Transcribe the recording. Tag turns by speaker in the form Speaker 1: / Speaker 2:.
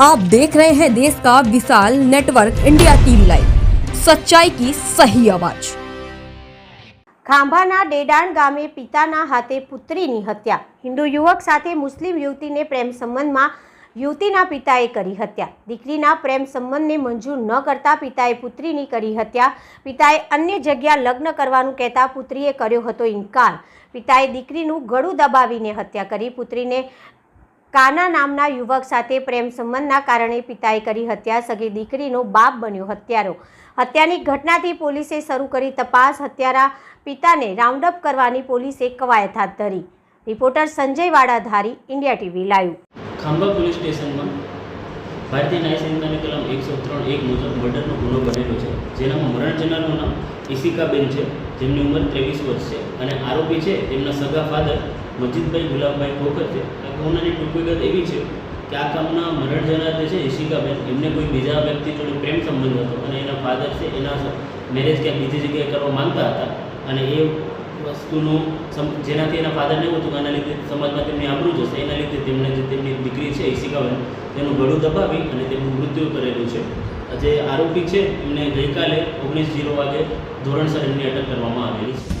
Speaker 1: आप देख रहे हैं देश का विशाल नेटवर्क इंडिया टीवी लाइव सच्चाई की सही आवाज
Speaker 2: ખાંભાના ડેડાણ ગામે પિતાના હાથે પુત્રીની હત્યા હિન્દુ યુવક સાથે મુસ્લિમ યુવતીને પ્રેમ સંબંધમાં યુવતીના પિતાએ કરી હત્યા દીકરીના પ્રેમ સંબંધને મંજૂર ન કરતા પિતાએ પુત્રીની કરી હત્યા પિતાએ અન્ય જગ્યા લગ્ન કરવાનું કહેતા પુત્રીએ કર્યો હતો ઇનકાર પિતાએ દીકરીનું ગળું દબાવીને હત્યા કરી પુત્રીને કાના નામના યુવક સાથે પ્રેમ સંબંધના કારણે પિતાએ કરી હત્યા. સગી દીકરીનો બાપ બન્યો હત્યારો. હત્યાની ઘટનાથી પોલીસે શરૂ કરી તપાસ. હત્યારા પિતાને રાઉન્ડ અપ કરવાની પોલીસે કવાયત હાથ ધરી. Reporter Sanjay Vadadhari, India TV live.
Speaker 3: Khambha police સ્ટેશનમાં ભારતીય ન્યાય સંહિતાની કલમ એકસો ત્રણ એક મુજબ મર્ડરનો ગુનો બનેલો છે, જેનામાં મરણ જનારનું નામ ઈશિકાબેન છે. જેમની ઉંમર ત્રેવીસ વર્ષ છે અને આરોપી છે તેમના સગા ફાધર મજીદભાઈ, ગુલાબભાઈ છે. આ ગુનાની ટૂંક વિગત એવી છે કે આ કામના મરણ જનાર જે છે, ઈશિકાબેન, એમને કોઈ બીજા વ્યક્તિ જોડે પ્રેમ સંબંધ હતો અને એના ફાધર છે, એના મેરેજ ક્યાંક બીજી જગ્યાએ કરવા માંગતા હતા. અને એ વસ્તુનું જેનાથી એના ફાધર નહીં હતું કે આના લીધે સમાજમાં તેમની આબરૂ જશે, એના લીધે તેમણે જે તેમની દીકરી છે, ઈશિકાબેન, તેનું ગળું દબાવી અને તેમનું મૃત્યુ કરેલું છે. જે આરોપી છે, એમને ગઈકાલે ઓગણીસ જીરો વાગે ધોરણસર એમની અટક કરવામાં આવેલી છે.